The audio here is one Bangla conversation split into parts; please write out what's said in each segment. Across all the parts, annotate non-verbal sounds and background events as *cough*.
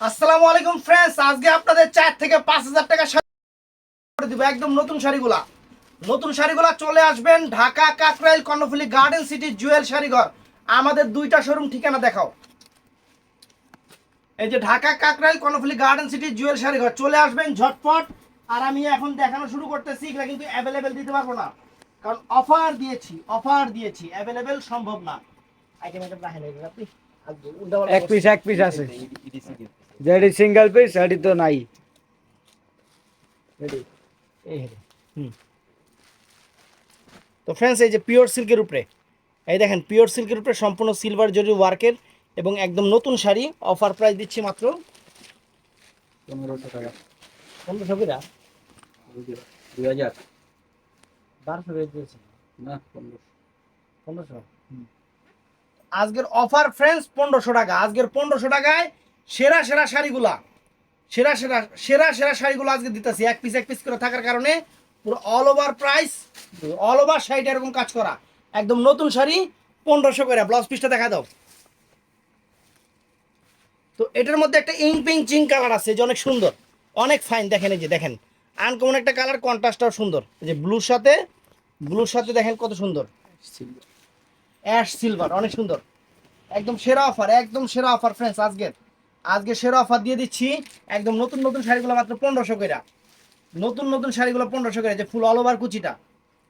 আসসালামু আলাইকুম ফ্রেন্ডস আজকে আপনাদের চার থেকে পাঁচ হাজার টাকা শাড়ি করে দিব একদম নতুন শাড়িগুলা। নতুন শাড়িগুলা চলে আসবেন Dhaka Kakrail Karnaphuli garden city Jewel শাড়িঘর। আমাদের দুইটা শোরুম ঠিকানা দেখাও। এই যে Dhaka Kakrail Karnaphuli garden city Jewel শাড়িঘর চলে আসবেন ঝটপট। আর আমি এখন দেখানো শুরু করতেছি এগুলা কিন্তু অ্যাভেলেবেল দিতে পারব না। কারণ অফার দিয়েছি অফার দিয়েছি অ্যাভেলেবেল সম্ভব না। আইটেম আইটেম রাখেন আপনি। এক পিস এক পিস আছে। যেটি সিঙ্গেল পিস সেটি তো নাই এই হেরে হুম তো ফ্রেন্ডস এই যে পিওর সিল্কের উপরে এই দেখেন পিওর সিল্কের উপরে সম্পূর্ণ সিলভার জরি ওয়ার্কের এবং একদম নতুন শাড়ি অফার প্রাইস দিচ্ছি মাত্র পনেরোশো টাকা। পনেরোশো দুই হাজার। বারোশো দিয়েছে না পনেরোশো। পনেরোশো? আজকের অফার ফ্রেন্ডস পনেরোশো টাকা। আজকের পনেরোশো টাকায় সেরা সেরা শাড়িগুলা। সেরা সেরা সেরা সেরা শাড়িগুলো আজকে দিতেছি। এক পিস এক পিস করে থাকার কারণে পুরো all over price all over শাড়িটা এরকম কাজ করা। একদম নতুন শাড়ি, পনেরোশো করে। ব্লাউজ পিসটা দেখা দাও। তো এটার মধ্যে একটা ইং পিং চিং কালার আছে, যে অনেক সুন্দর। অনেক ফাইন দেখেন এই যে, দেখেন। আনকমন একটা কালার কন্ট্রাস্টটাও সুন্দর। যে ব্লুর সাথে ব্লুর সাথে দেখেন কত সুন্দর। অ্যাশ সিলভার অনেক সুন্দর। একদম সেরা অফার একদম সেরা অফার ফ্রেন্ডস আজকের। আজকে সেরা অফার দিয়ে দিচ্ছি একদম নতুন নতুন শাড়িগুলো মাত্র পনেরোশো করে নতুন নতুন শাড়িগুলো পনেরোশো করে যে ফুল অল ওভার কুচিটা।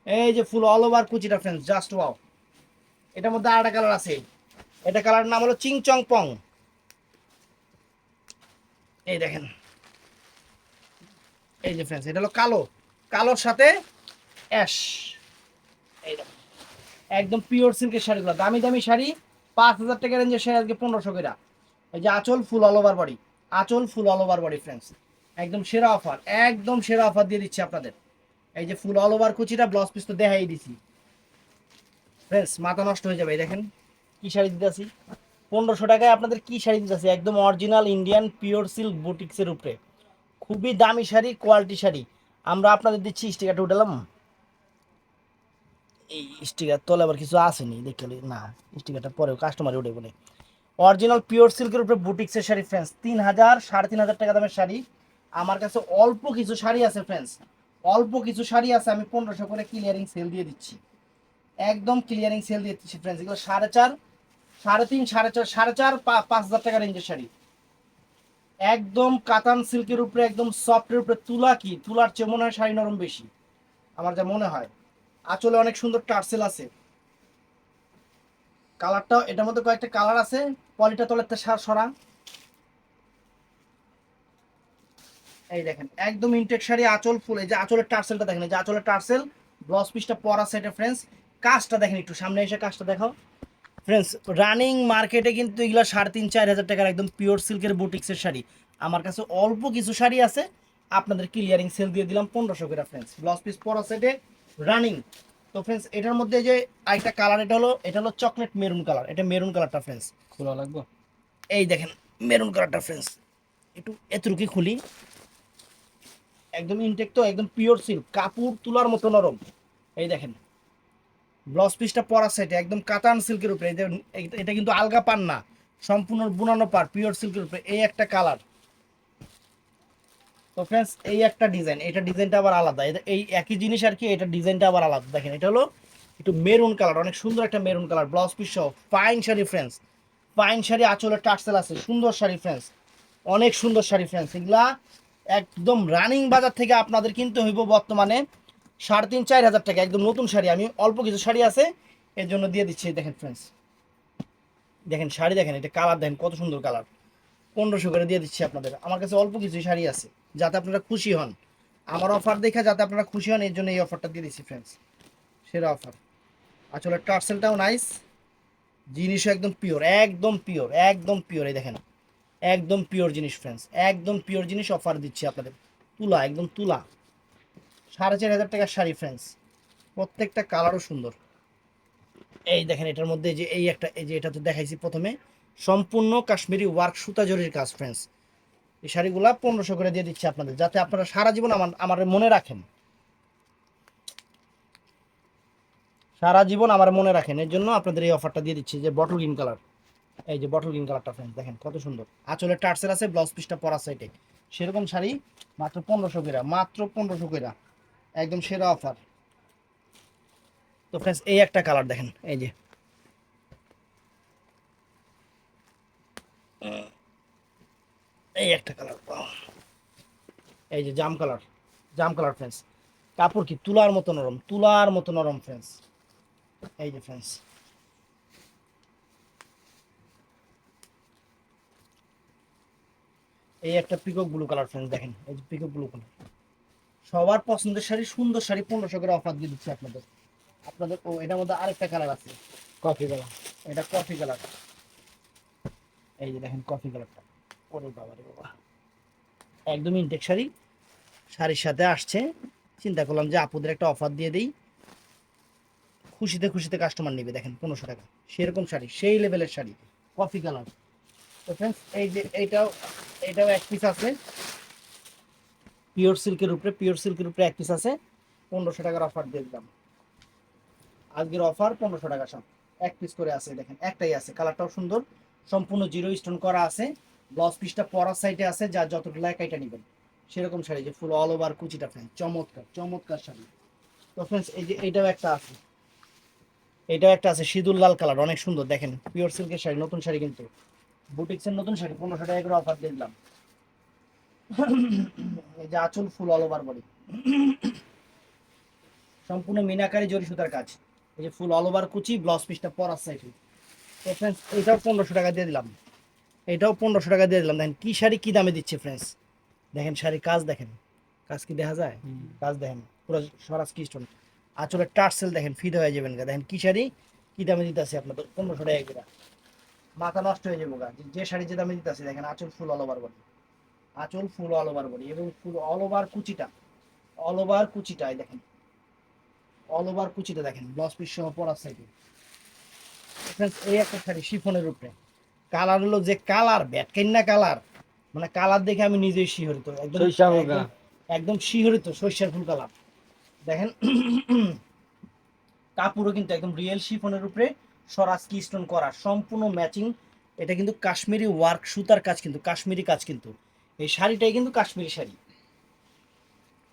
এই যে ফুল অল ওভার কুচিটা ফ্রেন্ডস জাস্ট ওয়াও এটার মধ্যে আরেকটা কালার আছে। এটা কালার নাম হলো চিং চং পং। এই দেখেন। এই যে ফ্রেন্ডস এটা হলো কালো। কালোর সাথে অ্যাশ এই একদম পিওর সিল্কের শাড়িগুলো। দামি দামি শাড়ি, পাঁচ হাজার টাকা রেঞ্জের শাড়ি আজকে পনেরোশো করে এই যে আঁচল ফুল অল ওভার বডি আঁচল full all over body friends একদম সেরা অফার একদম সেরা অফার দিয়ে দিচ্ছি আপনাদের। এই যে ফুল অল ওভার কুচিটা ব্লাউজ পিস তো দেখাই দিছি। ফ্রেন্ডস মাথা নষ্ট হয়ে যাবে দেখেন কি শাড়ি দিতেছি। পনেরোশো টাকায় আপনাদের কি শাড়ি দিতেছি, একদম অরিজিনাল ইন্ডিয়ান পিওর সিল্ক বুটিক্সের উপরে। খুবই দামি শাড়ি কোয়ালিটি শাড়ি। আমরা আপনাদের দিচ্ছি স্টিকারটা উঠালাম এই স্টিকার তলে আবার কিছু আসেনি দেখলে না স্টিকারটা পরে কাস্টমারে উঠে বলে। অরিজিনাল পিওর সিল্কের উপরে বুটিক্সের শাড়ি ফ্রেন্ডস তিন হাজার, সাড়ে তিন হাজার টাকা দামের শাড়ি। আমার কাছে অল্প কিছু শাড়ি আছে ফ্রেন্ডস অল্প কিছু শাড়ি আছে, আমি পনেরোশো করে ক্লিয়ারিং সেল দিয়ে দিচ্ছি। একদম ক্লিয়ারিং সেল দিয়ে দিচ্ছি ফ্রেন্ডস এগুলো সাড়ে চার, সাড়ে তিন, সাড়ে চার সাড়ে চার পাঁচ হাজার টাকা রেঞ্জের শাড়ি। একদম কাতান সিল্কের উপরে, একদম সফটের উপরে, তুলা কি? তুলার চেয়ে মনে হয় শাড়ি নরম বেশি। আমার যা মনে হয়। আঁচলে অনেক সুন্দর টার্সেল আছে। কালারটাও, এটার মধ্যে কয়েকটা কালার আছে। পলিটা তলের সরা এই দেখেন, একদম ইনটেক শাড়ি, আঁচল ফুল। এই যে আঁচলের টার্সেলটা দেখেন যে আঁচলের টার্সেল ব্লাউজ পিসটা পরা সেটা ফ্রেন্ডস কাজটা দেখেন একটু, সামনে এসে কাজটা দেখাও। ফ্রেন্ডস রানিং মার্কেটে কিন্তু এগুলো সাড়ে তিন, চার হাজার টাকার একদম পিওর সিল্কের বুটিক্সের শাড়ি। আমার কাছে অল্প কিছু শাড়ি আছে। আপনাদের ক্লিয়ারিং সেল দিয়ে দিলাম পনেরোশো করে ফ্রেন্ডস ব্লাউজ পিস পরা সেটে রানিং তো ফ্রেন্ডস এটার মধ্যে যে আরেকটা কালার এটা হলো এটা হলো চকলেট মেরুন কালার এটা মেরুন কালারটা ফ্রেন্ডস খোলা লাগবে? এই দেখেন মেরুন কালারটা ফ্রেন্ডস একটু এতটুকু খুলি। একদম ইনটেক তো একদম পিওর সিল্ক কাপড় তুলার মতো নরম। এই দেখেন ব্লাউজ পিসটা পরা সেটে একদম কাতান সিল্কের উপরে। এটা কিন্তু আলগা পান না সম্পূর্ণ বুনানো পার পিওর সিল্কের উপরে। এই একটা কালার তো ফ্রেন্ডস এই একটা ডিজাইন এটা ডিজাইনটা আবার আলাদা। এই একই জিনিস আর কি, এটা ডিজাইনটা আবার আলাদা। দেখেন, এটা হলো একটু মেরুন কালার অনেক সুন্দর একটা মেরুন কালার ব্লাউজ পিস সহ। Fine sari friends fine sari, আঁচলের টার্সেল আছে। সুন্দর শাড়ি ফ্রেন্ডস অনেক সুন্দর শাড়ি ফ্রেন্ডস এগুলা একদম রানিং বাজার থেকে আপনাদের কিনতে হইব বর্তমানে সাড়ে তিন, চার হাজার টাকা। একদম নতুন শাড়ি। আমি অল্প কিছু শাড়ি আছে, এর জন্য দিয়ে দিচ্ছি। দেখেন ফ্রেন্ডস দেখেন, শাড়ি দেখেন, এটা কালার দেখেন, কত সুন্দর কালার পনেরোশো করে দিয়ে দিচ্ছি আপনাদের। আমার কাছে অল্প কিছু শাড়ি আছে। যাতে আপনারা খুশি হন। আমার অফার দেখে যাতে আপনারা খুশি হন এর জন্য এই অফারটা দিয়ে দিচ্ছি ফ্রেন্ডস সেরা অফার আসলে টার্সেলটাও নাইস জিনিসও একদম পিওর একদম পিওর একদম পিওর এই দেখেন। একদম পিওর জিনিস ফ্রেন্ডস একদম পিওর জিনিস অফার দিচ্ছি আপনাদের। তুলা, একদম তুলা। সাড়ে চার হাজার টাকার শাড়ি ফ্রেন্ডস প্রত্যেকটা কালারও সুন্দর। এই দেখেন, এটার মধ্যে যে এই একটা, এই যে এটা তো দেখাইছি প্রথমে। সম্পূর্ণ কাশ্মীরি ওয়ার্ক সুতা জরির কাজ ফ্রেন্ডস এই শাড়িগুলা পনেরোশো করে দিয়ে দিচ্ছি আপনাদের, যাতে আপনারা সারা জীবন আমার আমার মনে রাখেন। সারা জীবন আমার মনে রাখেন, এর জন্য আপনাদের এই অফারটা দিয়ে দিচ্ছি, যে বটল গ্রিন কালার এই যে বটল গ্রিন কালারটা ফ্রেন্ডস দেখেন কত সুন্দর। আঁচলের টার্সেল আছে ব্লাউজ পিসটা পরা সাইডে সেরকম শাড়ি মাত্র পনেরোশো কেরা, মাত্র পনেরোশো কইরা একদম সেরা অফার তো ফ্রেন্ডস এই একটা কালার দেখেন, এই যে। এই একটা কালার এই যে জাম কালার জাম কালার ফ্রেন্স কাপড় কি তুলার মতো নরম, তুলার মতো নরম ফ্রেন্স এই যে ফ্রেন্স এই একটা পিকক ব্লু কালার ফ্রেন্স দেখেন। এই যে পিকক ব্লু কালার সবার পছন্দের শাড়ি, সুন্দর শাড়ি, পনেরোশো করে অফার দিয়ে দিচ্ছি আপনাদের। আপনাদের, ও, এটার মধ্যে আরেকটা কালার আছে। কফি কালার এটা কফি কালার এই যে দেখেন কফি কালারটা বাবা একদম ইনটেক শাড়ি শাড়ির সাথে আসছে। চিন্তা করলাম যে আপুদের একটা অফার দিয়ে দিই। খুশিতে খুশিতে কাস্টমার নেবে, দেখেন, পনেরোশো টাকা। সেরকম শাড়ি, সেই লেভেলের শাড়ি কফি কালার তো ফ্রেন্ডস এই যে এইটাও এক পিস আছে। পিওর সিল্কের উপরে পিওর সিল্কের উপরে এক পিস আছে। পনেরোশো টাকার অফার দিয়ে দিলাম। আজকের অফার পনেরোশো টাকা সব। এক পিস করে আছে, দেখেন, একটাই আছে। কালারটাও সুন্দর। সম্পূর্ণ জিরো স্টোন করা আছে। ব্লাউজ পিসটা পরার সাইডে আছে, যা যতটুকু লাগে এটা নেবেন। সেরকম শাড়ি যে ফুল অল ওভার কুচিটা ফ্রেন্ড চমৎকার চমৎকার শাড়ি। তো ফ্রেন্ডস এই যে এইটাও একটা আছে। এটাও একটা আছে, সিঁদুর লাল কালার অনেক সুন্দর, দেখেন পিওর সিল্কের শাড়ি, নতুন শাড়ি কিন্তু। বুটিক্সের নতুন শাড়ি, পনেরোশো টাকা করে অফার দিলাম। এই যে আঁচল ফুল অল ওভার বডি সম্পূর্ণ মিনাকারি জরি সুতার কাজ। এই যে ফুল অল ওভার কুচি ব্লাউজ পিসটা পরার সাইডে তো ফ্রেন্ডস এটাও পনেরোশো টাকা দিয়ে দিলাম। এটাও পনেরোশো টাকা দিয়ে দিলাম। দেখেন কি শাড়ি কি দামে দিচ্ছে ফ্রেন্ডস দেখেন শাড়ি কাজ দেখেন। কাজ কি দেখা যায়? কাজ দেখেন। পুরো সরাস কি স্টোন আঁচলের টার্সেল দেখেন ফিট হয়ে যাবেন গা। দেখেন কি শাড়ি? কি দামে দিতেছে আপনাদের? পনেরোশো টাকা করে। মাথা নষ্ট হয়ে যাব গা। যে- শাড়ি যে দামে দিতেছে দেখেন আঁচল ফুল অল ওভার বডি আঁচল ফুল অল ওভার বডি এবং ফুল অল ওভার কুচিটা। অল ওভার কুচিটা এই দেখেন। অল ওভার কুচিটা দেখেন। ব্লাউজ পিস সহ পরার সাইডে। এই একটা শাড়ি শিফনের উপরে। কালার হলো যে কালার ব্যাটকেন্না কালার। মানে কালার দেখে আমি নিজেই শিহরিত। একদম একদম- শিহরিত সর্ষের ফুল কালার। দেখেন কাপড়ও কিন্তু একদম রিয়েল শিফনের উপরে সরাস কি স্টোন করা সম্পূর্ণ ম্যাচিং এটা কিন্তু কাশ্মীরি ওয়ার্ক সুতার কাজ কিন্তু কাশ্মীরি কাজ কিন্তু। এই শাড়িটাই কিন্তু কাশ্মীরি শাড়ি।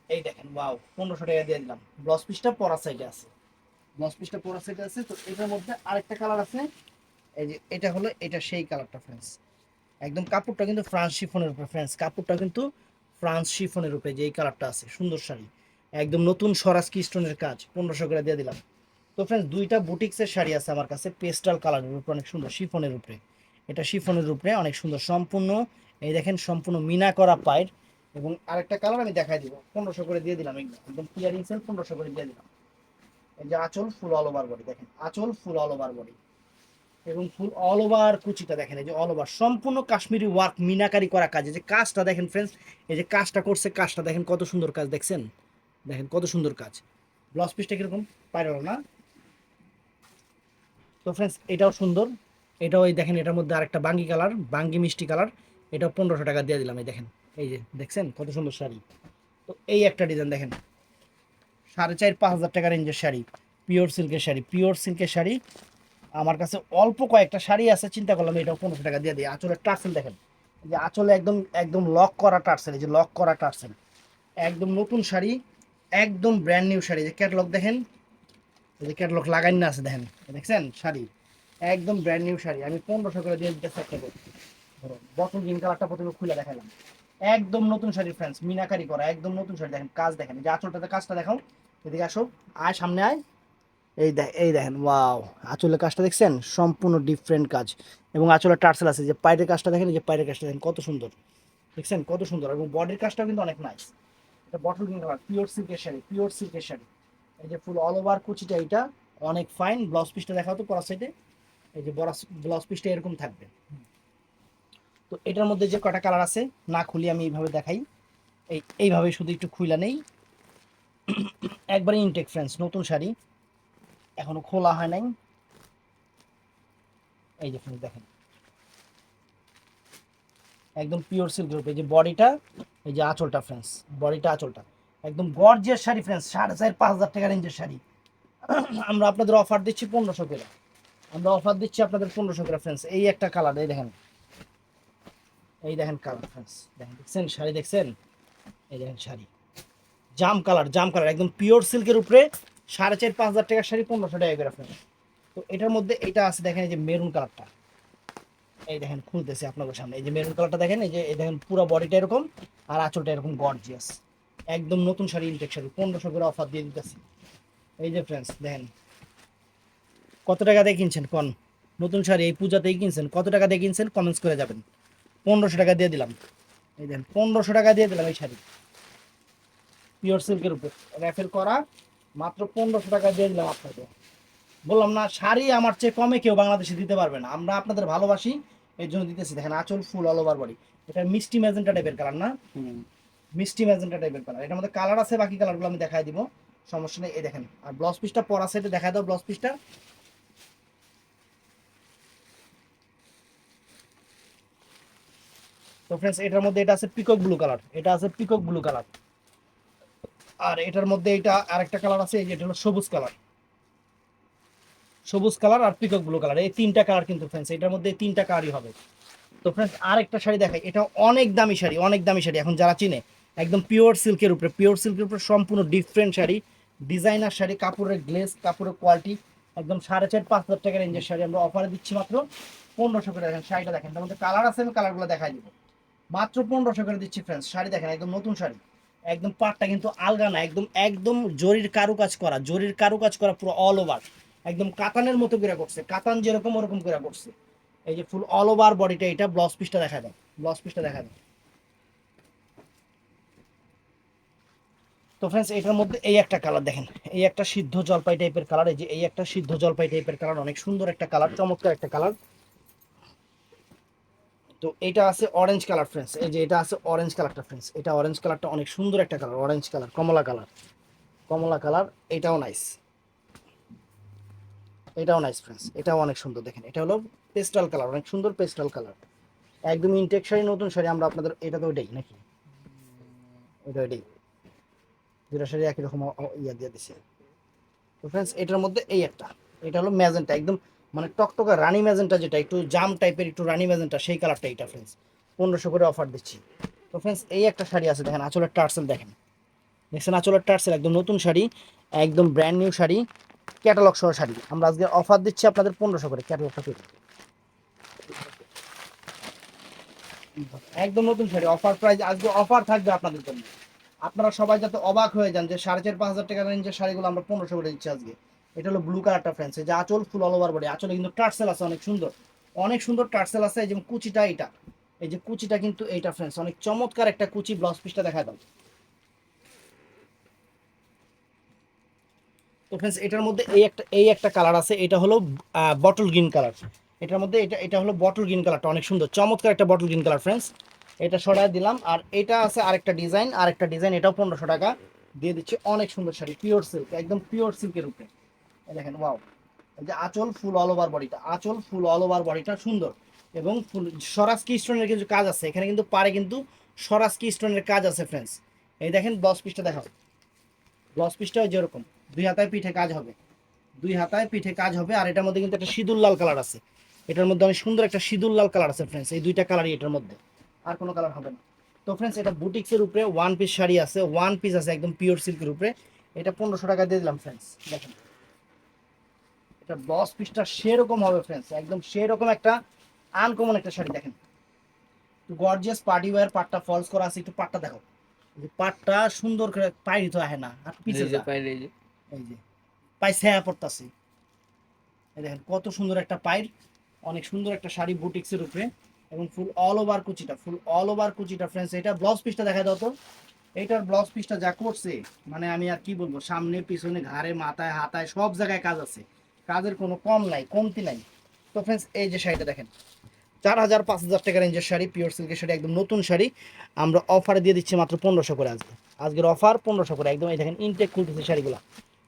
এই দেখেন ওয়াও পনেরোশো টাকা দিয়ে দিলাম। ব্লাউজ পিসটা পরা সাইডে আছে। ব্লাউজ পিসটা পরা সাইডে আছে তো এটার মধ্যে আরেকটা কালার আছে। এই যে, এটা হলো, এটা সেই কালারটা ফ্রেন্ডস একদম কাপড়টা কিন্তু ফ্রান্স শিফনের উপরে ফ্রেন্ডস কাপড়টা কিন্তু ফ্রান্স শিফনের উপরে, যে কালারটা আছে, সুন্দর শাড়ি। একদম নতুন সরাস কি স্টোনের কাজ, পনেরোশো করে দিয়ে দিলাম। তো ফ্রেন্ডস দুইটা বুটিক্সের শাড়ি আছে আমার কাছে পেস্টাল কালারের উপরে, অনেক সুন্দর শিফনের উপরে। এটা শিফনের উপরে, অনেক সুন্দর সম্পূর্ণ, এই দেখেন, সম্পূর্ণ মিনা করা পায়ের। এবং আরেকটা কালার আমি দেখাই দিব, পনেরোশো করে দিয়ে দিলাম একদম একদম ক্লিয়ারিং সেল পনেরোশো করে দিয়ে দিলাম। এই যে আঁচল ফুল অল ওভার বডি দেখেন, আঁচল ফুল অল ওভার বডি এবং ফুল অল ওভার কুচিটা দেখেন, এই যে অল ওভার সম্পূর্ণ কাশ্মীরি ওয়ার্ক মিনাকারি করা কাজ। এই যে কাজটা দেখেন ফ্রেন্ডস এই যে কাজটা করছে, কাজটা দেখেন কত সুন্দর কাজ, দেখছেন? দেখেন কত সুন্দর কাজ। ব্লাউজ পিসটা কীরকম? পাইরল না? তো ফ্রেন্ডস এটাও সুন্দর। এটাও এই দেখেন, এটার মধ্যে আরেকটা বাঙ্গি কালার বাঙ্গি মিষ্টি কালার এটাও পনেরোশো টাকা দিয়ে দিলাম, এই দেখেন। এই যে, দেখছেন? কত সুন্দর শাড়ি। তো এই একটা ডিজাইন দেখেন। সাড়ে চার পাঁচ হাজার টাকা রেঞ্জের শাড়ি পিওর সিল্কের শাড়ি পিওর সিল্কের শাড়ি আমার কাছে অল্প কয়েকটা শাড়ি আছে, চিন্তা করলাম এটাও পনেরোশো টাকা দিয়ে দিই। আঁচলের টার্সেল দেখেন। যে আঁচলে একদম একদম লক করা টার্সেল, এই যে লক করা টার্সেল। একদম নতুন শাড়ি, একদম ব্র্যান্ড নিউ শাড়ি। যে ক্যাটলগ দেখেন, এই যে ক্যাটলগ লাগাই না আছে, দেখেন। দেখছেন শাড়ি? একদম ব্র্যান্ড নিউ শাড়ি। আমি পনেরোশো করে দিয়ে দিতে করে। ধরো বটল গ্রিন কালারটা প্রথমে খুলে দেখালাম। একদম নতুন শাড়ি ফ্রেন্ডস মিনাকারি করা, একদম নতুন শাড়ি। দেখেন, কাজ দেখেন। যে আঁচলটাতে কাজটা দেখাও। এদিকে আসো, আয়, সামনে আয়। এই দেখ এই দেখেন, ওয়াও। আঁচলের কাজটা দেখছেন? সম্পূর্ণ ডিফারেন্ট কাজ। এবং আঁচলের টার্সেল আছে, যে পায়ের কাজটা দেখেন যে পায়ের কাজটা দেখেন, কত সুন্দর। দেখছেন? কত সুন্দর। এবং বডির কাজটাও কিন্তু অনেক নাইস এটা বটল কিন্তু পিওর সিল্কের শাড়ি পিওর সিল্কের শাড়ি। এই যে ফুল অল ওভার কুচিটা এটা অনেক ফাইন ব্লাউজ পিসটা দেখাও তো পরা সাইডে এই যে বড় ব্লাউজ পিসটা এরকম থাকবে। তো এটার মধ্যে যে কটা কালার আছে, না খুলি আমি এইভাবে দেখাই। এই, এইভাবে শুধু একটু খুইলা নেই। একবারে ইনটেক ফ্রেন্ডস নতুন শাড়ি। এখনও খোলা হয় নাই। এই যে ফ্রেন্ডস দেখেন। একদম পিওর সিল্ক এই যে বডিটা এই যে আঁচলটা ফ্রেন্ডস বডিটা আঁচলটা। একদম গর্জিয়াস শাড়ি ফ্রেন্ডস সাড়ে চার, পাঁচ হাজার টাকা রেঞ্জের শাড়ি। আমরা আপনাদের অফার দিচ্ছি পনেরোশো করে। আমরা অফার দিচ্ছি আপনাদের পনেরোশো করে ফ্রেন্ডস এই একটা কালার এই দেখেন। এই দেখেন কালার ফ্রেন্ডস দেখেন, দেখছেন শাড়ি, দেখছেন? এই দেখেন শাড়ি। জাম কালার জাম কালার একদম পিওর সিল্কের উপরে সাড়ে চার, পাঁচ হাজার টাকার শাড়ি পনেরোশো টাকা করে ফ্রেন্ডস তো এটার মধ্যে এটা আছে, দেখেন এই যে মেরুন কালারটা এই দেখেন, খুলতেছে আপনাদের সামনে। এই যে মেরুন কালারটা দেখেন, এই যে, এই দেখেন পুরো বডিটা এরকম আর আঁচলটা এরকম গর্জিয়াস একদম নতুন শাড়ি ইনটেক শাড়ি, পনেরোশো করে অফার দিয়ে দিতেছি। এই যে ফ্রেন্ডস দেখেন। কত টাকা দিয়ে কিনছেন? কন? নতুন শাড়ি, এই পূজাতেই কিনছেন? কত টাকা দিয়ে কিনছেন? কমেন্টস করে যাবেন। পনেরোশো টাকা দিয়ে দিলাম। এই দেখেন, পনেরোশো টাকা দিয়ে দিলাম এই শাড়ি। পিওর সিল্কের উপর। র্যাফেল করা মাত্র পনেরোশো টাকা দিয়ে দিলাম আপনাকে। বললাম না শাড়ি আমার চেয়ে কমে কেউ বাংলাদেশে দিতে পারবে না। আমরা আপনাদের ভালোবাসি এর জন্য দিতেছি। দেখেন আঁচল ফুল অল ওভার বডি এটা মিষ্টি ম্যাজেন্টা টাইপের কালার না? মিষ্টি ম্যাজেন্টা টাইপের কালার এটার মধ্যে কালার আছে বাকি কালারগুলো আমি দেখাই দিব। সমস্যা নেই। এই দেখেন আর ব্লাউজ পিসটা পরা সাইডে দেখাই দাও ব্লাউজ পিসটা তো ফ্রেন্ডস এটার মধ্যে এটা আছে পিকক ব্লু কালার এটা আছে পিকক ব্লু কালার আর এটার মধ্যে এটা আরেকটা কালার আছে, এই যে এটা হলো সবুজ কালার সবুজ কালার আর পিকক ব্লু কালার এই তিনটা কালার কিন্তু ফ্রেন্ডস এটার মধ্যে তিনটা কালারই হবে। তো ফ্রেন্ডস আরেকটা শাড়ি দেখাই, এটা অনেক দামি শাড়ি, অনেক দামি শাড়ি, এখন যারা চিনে, একদম পিওর সিল্কের উপরে পিওর সিল্কের উপরে সম্পূর্ণ ডিফারেন্ট শাড়ি ডিজাইনার শাড়ি, কাপড়ের গ্লেস কাপড়ের কোয়ালিটি একদম সাড়ে চার, পাঁচ হাজার টাকা রেঞ্জের শাড়ি আমরা অফারে দিচ্ছি মাত্র পনেরোশো করে। দেখেন, শাড়িটা দেখেন তার মধ্যে কালার আছে, আমি কালারগুলো দেখাই দিব। মাত্র পনেরোশো করে দিচ্ছি ফ্রেন্ডস শাড়ি দেখেন, একদম নতুন শাড়ি। একদম পাটটা কিন্তু আলগা না, একদম একদম জরির কারুকাজ করা, জরির কারুকাজ করা পুরো অল ওভার একদম কাতানের মতো করে করছে, কাতান যেরকম ওরকম করে করছে। এই যে ফুল অল ওভার বডিটা এটা ব্লাউজ পিসটা দেখা দেয় ব্লাউজ পিসটা দেখা দেয় তো ফ্রেন্ডস এটার মধ্যে এই একটা কালার দেখেন, এই একটা সিদ্ধ জলপাই টাইপের কালার এই যে এই একটা সিদ্ধ জলপাই টাইপের কালার অনেক সুন্দর একটা কালার চমৎকার একটা কালার তো এটা আছে অরেঞ্জ কালার ফ্রেন্ডস এই যে এটা আছে অরেঞ্জ কালারটা ফ্রেন্ডস এটা অরেঞ্জ কালারটা অনেক সুন্দর একটা কালার অরেঞ্জ কালার কমলা কালার কমলা কালার এটাও নাইস এটাও নাইস ফ্রেন্ডস এটাও অনেক সুন্দর, দেখেন। এটা হলো পেস্টাল কালার অনেক সুন্দর পেস্টাল কালার একদম ইনটেক শাড়ি, নতুন শাড়ি, আমরা আপনাদের এটা তো ওইটাই নাকি? ওইটা ওইটাই দুটা শাড়ি একই রকম ইয়া দিয়ে দিছে। তো ফ্রেন্ডস এটার মধ্যে এই একটা। এটা হলো ম্যাজেন্টা একদম মানে টকটকা রানি ম্যাজেন্টা যেটা, একটু জাম টাইপের, একটু রানি ম্যাজেন্টা, সেই কালারটা এইটা ফ্রেন্ডস পনেরোশো করে অফার দিচ্ছি। তো ফ্রেন্ডস এই একটা শাড়ি আছে, দেখেন, আঁচলের টার্সেল দেখেন। দেখছেন, আঁচলের টার্সেল, একদম নতুন শাড়ি, একদম ব্র্যান্ড নিউ শাড়ি ক্যাটালগ সহ শাড়ি। আমরা আজকে অফার দিচ্ছি আপনাদের পনেরোশো করে ক্যাটালগটা পেয়ে একদম নতুন শাড়ি অফার প্রাইস আজকে অফার থাকবে আপনাদের জন্য। আপনারা সবাই যাতে অবাক হয়ে যান যে সাড়ে চার পাঁচ হাজার টাকা রেঞ্জের শাড়িগুলো আমরা পনেরোশো করে দিচ্ছি আজকে। এটা হলো ব্লু কালারটা ফ্রেন্ডস এই যে আঁচল ফুল অল ওভার বডি আঁচলে কিন্তু টার্সেল আছে, অনেক সুন্দর। অনেক সুন্দর টার্সেল আছে যে কুচিটা এটা এই যে কুচিটা কিন্তু এইটা ফ্রেন্ডস অনেক চমৎকার একটা কুচি ব্লাউজ পিসটা দেখা দাও। তো ফ্রেন্ডস এটার মধ্যে এই একটা এই একটা কালার আছে, এটা হলো বটল গ্রিন কালার এটার মধ্যে এটা এটা হলো বটল গ্রিন কালারটা অনেক সুন্দর। চমৎকার একটা বটল গ্রিন কালার ফ্রেন্ডস এটা সরাই দিলাম, আর এটা আছে আরেকটা ডিজাইন আরেকটা ডিজাইন এটাও পনেরোশো টাকা। দিয়ে দিচ্ছে অনেক সুন্দর শাড়ি পিওর সিল্ক একদম পিওর সিল্কের উপরে। দেখেন ওয়াও এই যে আঁচল ফুল অল ওভার বডিটা আঁচল ফুল অল ওভার বডিটা সুন্দর। এবং ফুল সরাসকি স্টোনের কিছু কাজ আছে, এখানে কিন্তু পারে কিন্তু সরাসকি স্টোনের কাজ আছে ফ্রেন্ডস এই দেখেন ব্লাউজ পিসটা দেখাও। ব্লাউজ পিসটাও যেরকম দুই হাতায় পিঠে কাজ হবে। দুই হাতায় পিঠে কাজ হবে, আর এটার মধ্যে কিন্তু একটা সিঁদুর লাল কালার আছে। এটার মধ্যে অনেক সুন্দর একটা সিঁদুর লাল কালার আছে ফ্রেন্ডস এই দুইটা কালারই এটার মধ্যে। আর কোনো কালার হবে না। তো ফ্রেন্ডস এটা বুটিক্সের উপরে ওয়ান পিস শাড়ি আছে ওয়ান পিস আছে একদম পিওর সিল্কের উপরে। এটা পনেরোশো টাকা দিয়ে দিলাম ফ্রেন্ডস দেখেন। এটা ব্লাউজ পিসটা সেরকম হবে ফ্রেন্ডস একদম সেরকম একটা আনকমন একটা শাড়ি দেখেন। গর্জিয়াস পার্টি ওয়্যার পাটটা ফলস করা আছে একটু পাটটা দেখো। পাটটা সুন্দর করে পাইরি তো আহে না আর পিছে। এই যে। পাই ছায়া পড়তাছে। এই দেখেন কত সুন্দর একটা পাইর অনেক সুন্দর একটা শাড়ি বুটিক্সের উপরে। এবং ফুল অল ওভার কুচিটা ফুল অল ওভার কুচিটা ফ্রেন্ডস এটা ব্লাউজ পিসটা দেখা দাও তো। এইটার ব্লাউজ পিসটা যা করছে মানে আমি আর কি বলব সামনে পিছনে ঘাড়ে মাথায় হাতায় সব জায়গায় কাজ আছে। কাজের কোনো কম নাই, কমতি নাই। তো ফ্রেন্ডস এই যে শাড়িটা দেখেন, চার হাজার পাঁচ হাজার টাকা রেঞ্জের শাড়ি পিওর সিল্কের শাড়ি, একদম নতুন শাড়ি। আমরা অফারে দিয়ে দিচ্ছি মাত্র পনেরোশো করে আজকে। আজকের অফার পনেরোশো করে। একদম এই দেখেন ইনটেক খুলতেছে শাড়িগুলো।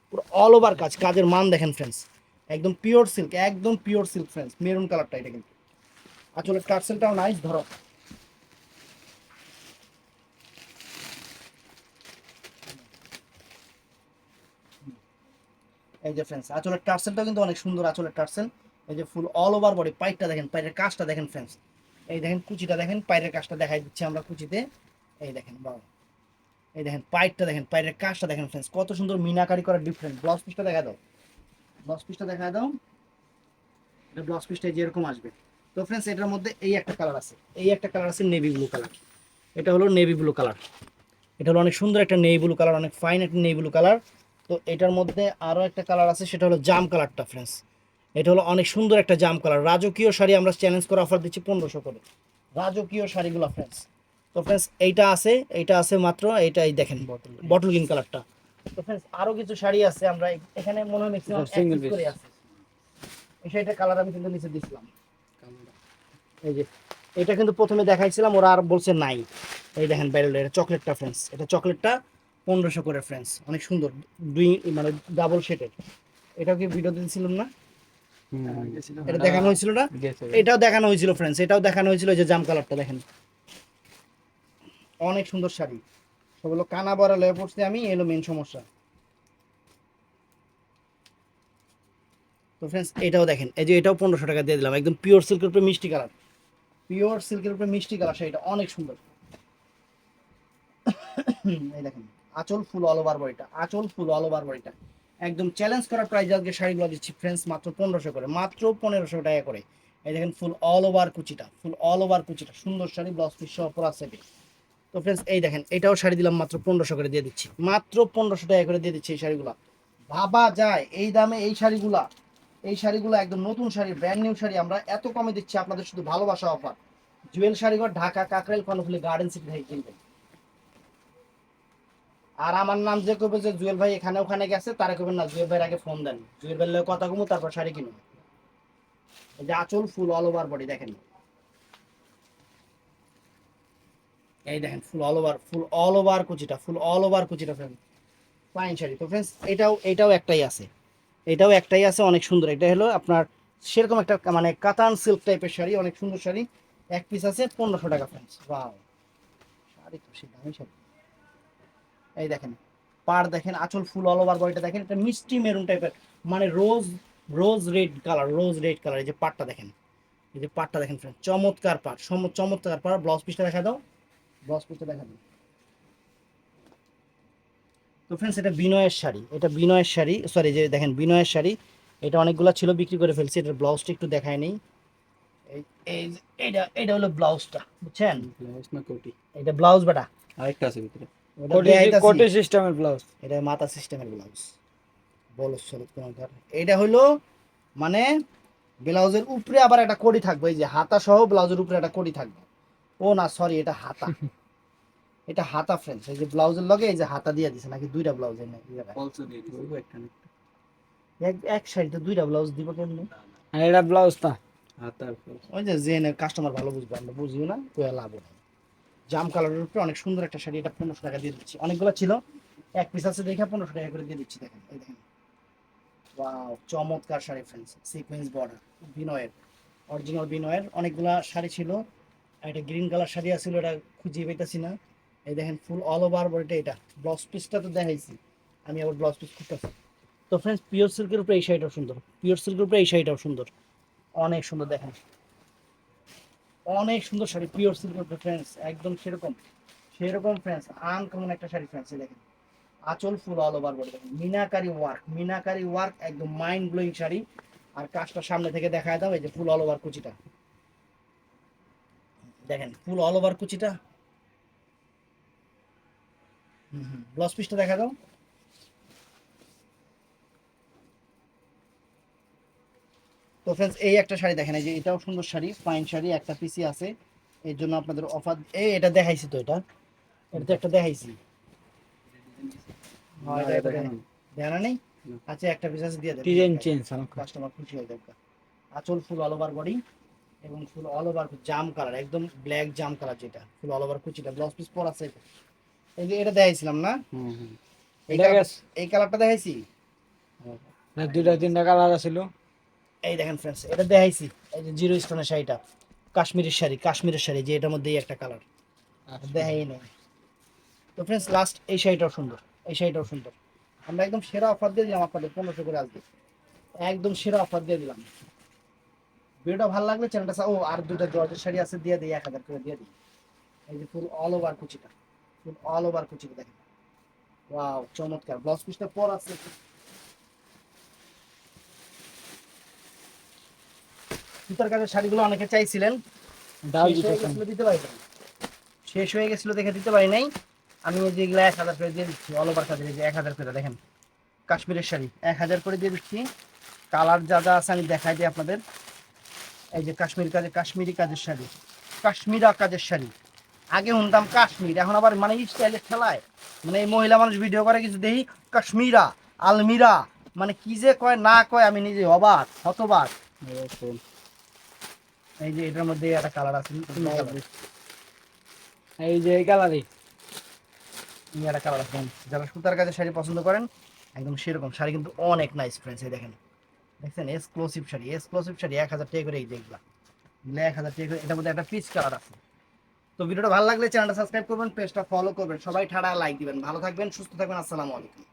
পুরো অল ওভার কাজ, কাজের মান দেখেন ফ্রেন্ডস একদম পিওর সিল্ক একদম পিওর সিল্ক ফ্রেন্ডস মেরুন কালারটা এটা কিন্তু। আসলে টার্সেলটাও নাইস ধরো। এই যে ফ্রেন্ডস আঁচলের টার্সেলটাও কিন্তু অনেক সুন্দর আঁচলের টার্সেল। এই যে ফুল অল ওভার বডি পাইটটা দেখেন পাইটের কাজটা দেখেন ফ্রেন্ডস এই দেখেন কুচিটা দেখেন পাইটের কাজটা দেখাই দিচ্ছি আমরা কুচিতে। এই দেখেন বাবা এই দেখেন পাইটটা দেখেন পাইটের কাজটা দেখেন ফ্রেন্ডস কত সুন্দর মিনাকারি করা ডিফারেন্ট ব্লাউজ পিসটা দেখা দাও। ব্লাউজ পিসটা দেখা দাও। এটা ব্লাউজ পিসটা যেরকম আসবে। তো ফ্রেন্ডস এটার মধ্যে এই একটা কালার আছে। এই একটা কালার আছে নেভি ব্লু কালার এটা হলো নেভি ব্লু কালার এটা হলো অনেক সুন্দর একটা নেভি ব্লু কালার অনেক ফাইন একটা নেভি ব্লু কালার তো এটার মধ্যে আরও একটা কালার আছে সেটা হলো জাম কালারটা ফ্রেন্ডস এটা হলো অনেক সুন্দর একটা জাম কালার রাজকীয় শাড়ি আমরা চ্যালেঞ্জ করে অফার দিচ্ছি পনেরোশো করে। রাজকীয় শাড়িগুলো ফ্রেন্ডস তো ফ্রেন্ডস এইটা আছে এইটা আছে মাত্র এইটাই দেখেন বটল বটল গ্রিন কালারটা তো ফ্রেন্ডস আরও কিছু শাড়ি আছে আমরা এখানে মনে হয় ম্যাক্সিমাম single করে আছে। কালার আমি কিন্তু নিচে দিছিলাম। এই যে এটা কিন্তু প্রথমে দেখাইছিলাম ওরা আর বলছে নাই। এই দেখেন বাইরেটা এটা চকলেটটা ফ্রেন্ডস এটা চকলেটটা পনেরোশো করে ফ্রেন্ডস অনেক সুন্দর। দুই মানে ডাবল শেডের এটাও কি ভিডিও দিয়েছিলাম না? এটা দেখানো হয়েছিল না? এটাও দেখানো হয়েছিল ফ্রেন্ডস এটাও দেখানো হয়েছিল যে জাম কালারটা দেখেন। অনেক সুন্দর শাড়ি। সবগুলো কানা বড় লয়ে পড়ছে আমি এলো মেন সমস্যা। তো ফ্রেন্ডস এটাও দেখেন। এই যে এটাও পনেরোশো টাকা দিয়ে দিলাম। একদম পিওর সিল্কের উপরে মিষ্টি কালার পিওর সিল্কের উপরে মিষ্টি কালার শাড়িটা অনেক সুন্দর। *coughs* এই দেখেন। আঁচল ফুল অল ওভার বডিটা আঁচল ফুল অল ওভার বডিটা একদম চ্যালেঞ্জ করা প্রাইস আজকে শাড়িগুলো দিচ্ছি ফ্রেন্ডস মাত্র পনেরোশো করে, মাত্র পনেরোশো টাকা করে। এই দেখেন ফুল অল ওভার কুচিটা, ফুল অল ওভার কুচিটা, সুন্দর শাড়ি ব্লাউজ পিস সহ পরা সেটে তো ফ্রেন্ডস এই দেখেন, এটাও শাড়ি দিলাম মাত্র পনেরোশো করে দিয়ে দিচ্ছি, মাত্র পনেরোশো টাকা করে দিয়ে দিচ্ছি এই শাড়িগুলো। ভাবা যায়, এই দামে এই শাড়িগুলা, এই শাড়িগুলো একদম নতুন শাড়ি ব্র্যান্ড নিউ শাড়ি আমরা এত কমে দিচ্ছি, আপনাদের শুধু ভালোবাসা offer Jewel শাড়িঘর, Dhaka, Kakrail, Karnaphuli garden city থেকে কিনবেন। আর আমার নাম যে করবে যে জুয়েল ভাই এখানে ওখানে গেছে, তারা করবেন না, জুয়েল ভাইয়ের আগে ফোন দেন। জুয়েল ভাই কথা কমু, তারপর শাড়ি কিনুন এই যে আঁচল ফুল অল ওভার বডি দেখেন। এই দেখেন full all over full all over কুচিটা ফুল অল ওভার কুচিটা ফ্রেন্ড ফাইন শাড়ি। তো ফ্রেন্ডস এটাও এটাও একটাই আছে। এটাও একটাই আছে, অনেক সুন্দর। এটা হলো আপনার সেরকম একটা মানে কাতান সিল্ক টাইপের শাড়ি, অনেক সুন্দর শাড়ি। এক পিস আছে পনেরোশো টাকা ফ্রেন্ডস ওয়াও শাড়ি তো সে দামি শাড়ি। এই দেখেন পাড় দেখেন আঁচল ফুল অল ওভার বডিটা দেখেন এটা মিষ্টি মেরুন টাইপের মানে rose rose red colour rose red colour এই যে পাটটা দেখেন এই যে পাটটা দেখেন ফ্রেন্ড চমৎকার পাট সম- চমৎকার পাট ব্লাউজ পিসটা দেখা দাও ব্লাউজ পিসটা দেখা দাও। তো ফ্রেন্ডস এটা বিনয়ের শাড়ি এটা বিনয়ের শাড়ি সরি যে দেখেন বিনয়ের শাড়ি এটা অনেকগুলো ছিল বিক্রি করে ফেলছি এটার ব্লাউজটা একটু দেখায় নেই। এই এটা এটা হলো ব্লাউজটা বুঝছেন? এটা ব্লাউজ বেটা। আরেকটা আছে ভিতরে। কোটি সিস্টেমের ব্লাউজ এটা মাথা সিস্টেমের ব্লাউজ বলো চলো তোমার এটা হলো মানে ব্লাউজের উপরে আবার একটা কড়ি থাকবে এই যে হাতা সহ ব্লাউজের উপরে একটা কড়ি থাকবে। ও না সরি এটা হাতা। *laughs* এটা হাতা ফ্রেন্ডস এই যে ব্লাউজের লগে এই যে হাতা দিয়ে দিছে নাকি দুইটা ব্লাউজ এনে না। এক এক সাইডে দুইটা ব্লাউজ দিব কেমনি? আর এটা ব্লাউজ না। হাতার ওই যে জেনে কাস্টমার ভালো বুঝবে আমরা বুঝিও না তো লাভ নেই। জাম কালারের উপরে অনেক সুন্দর একটা শাড়ি, এটা পনেরোশো টাকা দিয়ে দিচ্ছি। অনেকগুলো ছিল, এক পিস আছে দেখে পনেরোশো টাকা করে দিয়ে দিচ্ছি, দেখেন, এই দেখেন। চমৎকার শাড়ি ফ্রেন্ডস সিকোয়েন্স বর্ডার বিনয়ের অরিজিনাল বিনয়ের, অনেকগুলা শাড়ি ছিল। এটা গ্রিন কালার শাড়ি আছিল, এটা খুঁজিয়ে পেতেছি না। এই দেখেন ফুল অল ওভার বডিটা এটা। ব্লাউজ পিসটা তো দেখাইছি, আমি আবার ব্লাউজ পিস খুঁজতেছি। তো ফ্রেন্ডস পিওর সিল্কের উপরে এই শাড়িটাও সুন্দর পিওর সিল্কের উপরে এই শাড়িটাও সুন্দর, অনেক সুন্দর, দেখেন। অনেক সুন্দর শাড়ি পিওর সিল্কের ফ্রেন্ডস একদম সেরকম সেরকম ফ্রেন্ডস আনকমন একটা শাড়ি ফ্রেন্ডস দেখেন। আঁচল ফুল অল ওভার বডি দেখেন। মিনাকারি ওয়ার্ক মিনাকারি ওয়ার্ক একদম মাইন্ড ব্লোয়িং শাড়ি। আর কাজটা সামনে থেকে দেখায় দাও, এই যে ফুল অল ওভার কুচিটা। দেখেন ফুল অল ওভার কুচিটা। হুম হুম ব্লাউজ পিসটা দেখা দাও। তো ফ্রেন্ডস এই একটা শাড়ি দেখেন এই যে এটাও সুন্দর শাড়ি ফাইন শাড়ি একটা পিসি আছে। এর জন্য আপনাদের অফার এই এটা দেখাইছি তো এটা। এটা তো একটা দেখাইছি। হ্যাঁ। দেখানো। নেই? আচ্ছা একটা পিস আছে দিয়ে দেন। ডিজাইন চেঞ্জ কাস্টমার খুশি হয়ে যাবে। আঁচল ফুল অল ওভার বডি এবং ফুল অল ওভার জাম কালার একদম ব্ল্যাক জাম কালার যেটা ফুল অল ওভার কুচিটা ব্লাউজ পিস পর আছে। এই যে এটা দেখাইছিলাম না? হুম হুম। এটা এই কালারটা দেখাইছি? না দুইটা তিনটা কালার আছিল। এই দেখেন ফ্রেন্ডস এটা দেখাইছি। এই যে জিরো স্টোনের শাড়িটা কাশ্মীরের শাড়ি কাশ্মীরের শাড়ি যে এটার মধ্যেই একটা কালার দেখাই নেই। তো ফ্রেন্ডস লাস্ট এই শাড়িটাও সুন্দর এই শাড়িটাও সুন্দর। আমরা একদম সেরা অফার দিয়ে দিলাম আপনাদের পনেরোশো করে আজকে। একদম সেরা অফার দিয়ে দিলাম। ভিডিওটা ভালো লাগলে চ্যানেলটা ও আর দুটো জর্জের শাড়ি আছে দিয়ে দিই এক হাজার করে দিয়ে দিই। এই যে ফুল অল ওভার কুচিটা ফুল অল ওভার কুচিটা দেখেন। ওয়াও চমৎকার। ব্লাউজ পিসটা পর আছে। সুতার কাজের শাড়িগুলো অনেকে চাইছিলেন। শেষ হয়ে গেছিল দিতে পারি শেষ হয়ে গেছিল দেখে দিতে পারি নাই। আমি এই যে এক হাজার করে দিয়ে দিচ্ছি অল ওভার কাজের এক হাজার করে দেখেন। কাশ্মীরের শাড়ি এক হাজার করে দিয়ে দিচ্ছি। কালার যা যা আছে আমি দেখাই দিই আপনাদের। এই যে কাশ্মীর কাজে কাশ্মীরি কাজের শাড়ি কাশ্মীরা কাজের শাড়ি। আগে শুনতাম কাশ্মীর এখন আবার মানে স্টাইলের খেলায় মানে এই মহিলা মানুষ ভিডিও করে কিছু দেখি কাশ্মীরা আলমিরা মানে কি যে কয় না কয় আমি নিজে অবাক হতবাক। এই যে এটার মধ্যে একটা কালার আছে এই যে এই কালারই এই। একটা কালার আছে যারা সুতার কাজের শাড়ি পছন্দ করেন, একদম সেরকম শাড়ি কিন্তু অনেক নাইস ফ্রেন্ডস এই দেখেন। দেখছেন? এক্সক্লুসিভ শাড়ি এক্সক্লুসিভ শাড়ি, এক হাজার টাকা করে এই দেখবা। এক হাজার টাকা করে, এটার মধ্যে একটা পিচ কালার আছে। তো ভিডিওটা ভালো লাগলে চ্যানেলটা সাবস্ক্রাইব করবেন পেজটা ফলো করবেন। সবাই ঠাড়া লাইক দিবেন। ভালো থাকবেন, সুস্থ থাকবেন, আসসালামু আলাইকুম।